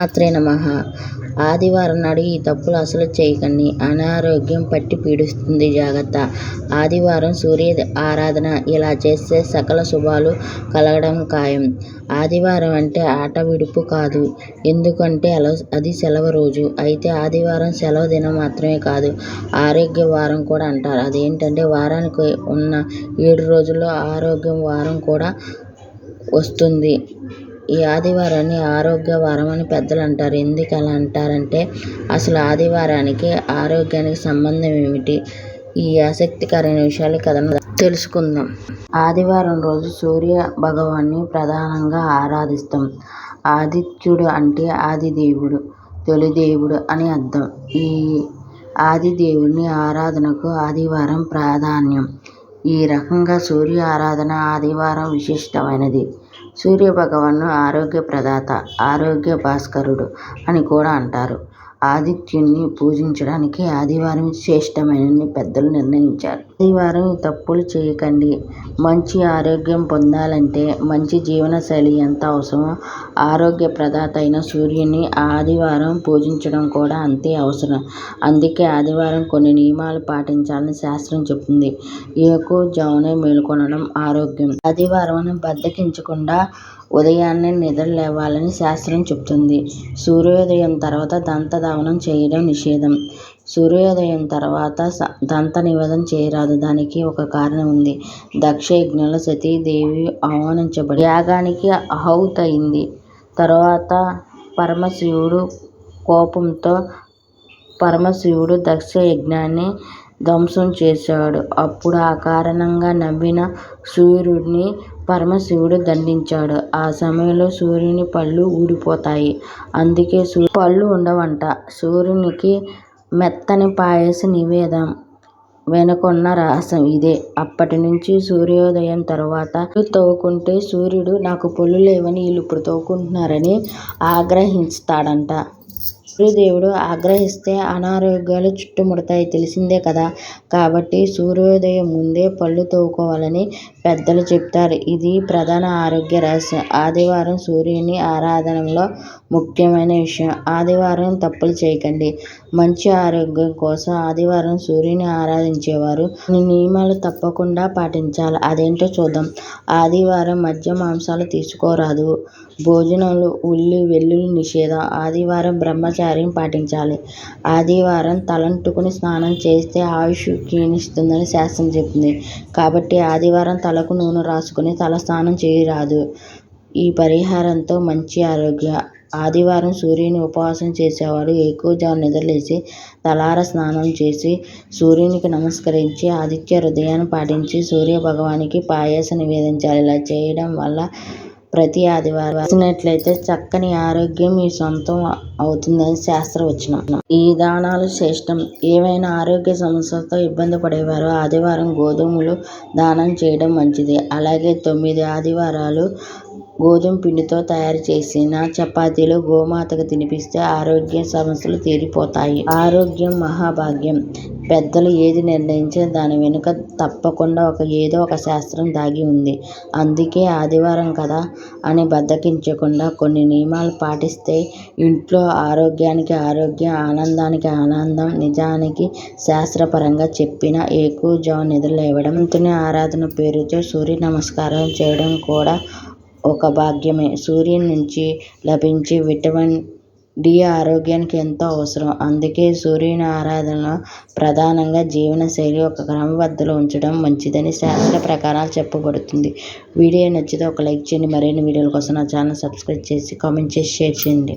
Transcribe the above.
మాత్రే నమ. ఆదివారం నాడు ఈ తప్పులు అసలు చేయకండి. అనారోగ్యం పట్టి పీడిస్తుంది జాగ్రత్త. ఆదివారం సూర్య ఆరాధన ఇలా చేస్తే సకల శుభాలు కలగడం ఖాయం. ఆదివారం అంటే ఆట విడుపు కాదు. ఎందుకంటే అది సెలవు రోజు. అయితే ఆదివారం సెలవు దినం మాత్రమే కాదు. ఆరోగ్య వారం కూడా అంటారు. అదేంటంటే వారానికి ఉన్న ఏడు రోజుల్లో ఆరోగ్యం వారం కూడా వస్తుంది. ఈ ఆదివారాన్ని ఆరోగ్య వారం అని పెద్దలు అంటారు. ఎందుకు అలా అంటారంటే అసలు ఆదివారానికి ఆరోగ్యానికి సంబంధం ఏమిటి? ఈ ఆసక్తికరమైన విషయాలు కథను తెలుసుకుందాం. ఆదివారం రోజు సూర్య భగవాన్ని ప్రధానంగా ఆరాధిస్తాం. ఆదిత్యుడు అంటే ఆదిదేవుడు తొలిదేవుడు అని అర్థం. ఈ ఆదిదేవుని ఆరాధనకు ఆదివారం ప్రాధాన్యం. ఈ రకంగా సూర్య ఆరాధన ఆదివారం విశిష్టమైనది. సూర్యభగవాను ఆరోగ్య ప్రదాత ఆరోగ్య భాస్కరుడు అని కూడా అంటారు. ఆదిత్యున్ని పూజించడానికి ఆదివారం శ్రేష్టమైనదని పెద్దలు నిర్ణయించారు. ఆదివారం తప్పులు చేయకండి. మంచి ఆరోగ్యం పొందాలంటే మంచి జీవనశైలి ఎంత అవసరమో ఆరోగ్య ప్రదాత అయిన సూర్యుని ఆదివారం పూజించడం కూడా అంతే అవసరం. అందుకే ఆదివారం కొన్ని నియమాలు పాటించాలని శాస్త్రం చెప్తుంది. జామునే మేలుకొనడం ఆరోగ్యం. ఆదివారం బద్దకించకుండా ఉదయాన్నే నిద్ర లేవాలని శాస్త్రం చెప్తుంది. సూర్యోదయం తర్వాత దంతధావనం చేయడం నిషేధం. సూర్యోదయం తర్వాత దంత నివేదం చేయరాదు. దానికి ఒక కారణం ఉంది. దక్ష యజ్ఞంలో సతీదేవి ఆహ్వానించబడి యాగానికి అహౌతయింది తర్వాత పరమశివుడు కోపంతో పరమశివుడు దక్ష యజ్ఞాన్ని ధ్వంసం చేశాడు. అప్పుడు ఆ కారణంగా నవ్విన సూర్యుడిని పరమశివుడు దండించాడు. ఆ సమయంలో సూర్యుని పళ్ళు ఊడిపోతాయి. అందుకే పళ్ళు ఉండవంట. సూర్యునికి మెత్తని పాయస నివేదం వెనుకున్న రహస్యం ఇదే. అప్పటి నుంచి సూర్యోదయం తర్వాత తవ్వుకుంటే సూర్యుడు నాకు పళ్ళు లేవని వీళ్ళు ఇప్పుడు తవ్వుకుంటున్నారని ఆగ్రహిస్తాడంట. సూర్యదేవుడు ఆగ్రహిస్తే అనారోగ్యాలు చుట్టుముడతాయి. తెలిసిందే కదా. కాబట్టి సూర్యోదయం ముందే పళ్ళు తోముకోవాలని పెద్దలు చెప్తారు. ఇది ప్రధాన ఆరోగ్య రహస్యం. ఆదివారం సూర్యుని ఆరాధనలో ముఖ్యమైన విషయం. ఆదివారం తప్పులు చేయకండి. మంచి ఆరోగ్యం కోసం ఆదివారం సూర్యుని ఆరాధించేవారు నియమాలు తప్పకుండా పాటించాలి. అదేంటో చూద్దాం. ఆదివారం మద్య మాంసాలు తీసుకోరాదు. భోజనంలో ఉల్లి వెల్లుల్లి నిషేధం. ఆదివారం బ్రహ్మచార్యం పాటించాలి. ఆదివారం తలంటుకుని స్నానం చేస్తే ఆయుష్ క్షీణిస్తుందని శాస్త్రం చెప్పింది. కాబట్టి ఆదివారం తలకు నూనె రాసుకుని తల స్నానం చేయరాదు. ఈ పరిహారంతో మంచి ఆరోగ్య ఆదివారం సూర్యుని ఉపవాసం చేసేవారు జాము నిద్రలేచి తలార స్నానం చేసి సూర్యునికి నమస్కరించి ఆదిత్య హృదయాన్ని పాటించి సూర్య భగవానికి పాయసం నివేదించాలి. ఇలా చేయడం వల్ల ప్రతి ఆదివారం చేసినట్లయితే చక్కని ఆరోగ్యం మీ సొంతం అవుతుందని శాస్త్రవచనం. ఈ దానాలు శ్రేష్టం. ఏవైనా ఆరోగ్య సమస్యలతో ఇబ్బంది పడేవారు ఆదివారం గోధుమలు దానం చేయడం మంచిది. అలాగే తొమ్మిది ఆదివారాలు గోధుమ పిండితో తయారు చేసిన చపాతీలు గోమాతకు తినిపిస్తే ఆరోగ్య సమస్యలు తీరిపోతాయి. ఆరోగ్యం మహాభాగ్యం. పెద్దలు ఏది నిర్ణయించినా దాని వెనుక తప్పకుండా ఒక ఏదో ఒక శాస్త్రం దాగి ఉంది. అందుకే ఆదివారం కదా అని బద్దకించకుండా కొన్ని నియమాలు పాటిస్తే ఇంట్లో ఆరోగ్యానికి ఆరోగ్యం ఆనందానికి ఆనందం నిజానికి శాస్త్రపరంగా చెప్పిన ఏకుజాము నిద్రలేవడం ఆరాధన పేరుతో సూర్య నమస్కారం చేయడం కూడా ఒక భాగ్యమే. సూర్యుని నుంచి లభించే విటమిన్ డి ఆరోగ్యానికి ఎంతో అవసరం. అందుకే సూర్యుని ఆరాధనలో ప్రధానంగా జీవనశైలి ఒక క్రమబద్ధలో ఉంచడం మంచిదని శాస్త్ర ప్రకారాలు చెప్పబడుతుంది. వీడియో నచ్చితే ఒక లైక్ చేయండి. మరిన్ని వీడియోల కోసం నా ఛానల్ సబ్స్క్రైబ్ చేసి కామెంట్ చేసి షేర్ చేయండి.